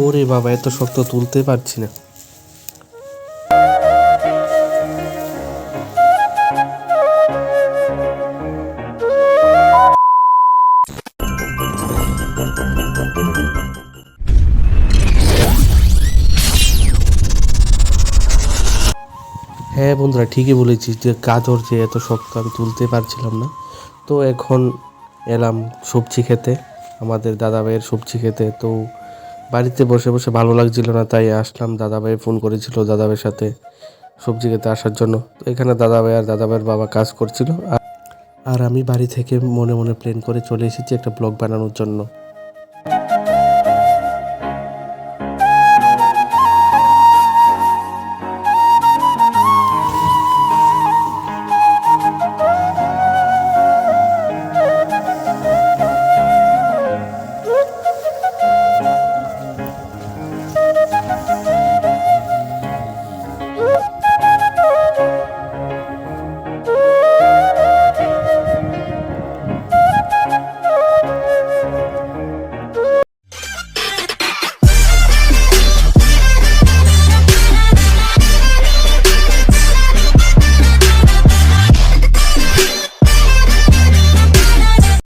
ওরে বাবা, এত শক্ত তুলতে পারছি না। হ্যাঁ বন্ধুরা, ঠিকই বলেছিস যে গাজর যে এত শক্ত আমি তুলতে পারছিলাম না। তো এখন এলাম সবজি খেতে, আমাদের দাদা ভাইয়ের সবজি খেতে। তো বাড়িতে বসে বসে ভালো লাগছিল না, তাই আসলাম। দাদাভাই ফোন করেছিল দাদাভাইয়ের সাথে সবজি খেতে আসার জন্য। তো এখানে দাদাভাই আর দাদাভাইয়ের বাবা কাজ করছিল। আর- আমি বাড়ি থেকে মনে মনে প্ল্যান করে চলে এসেছি একটা ব্লগ বানানোর জন্য।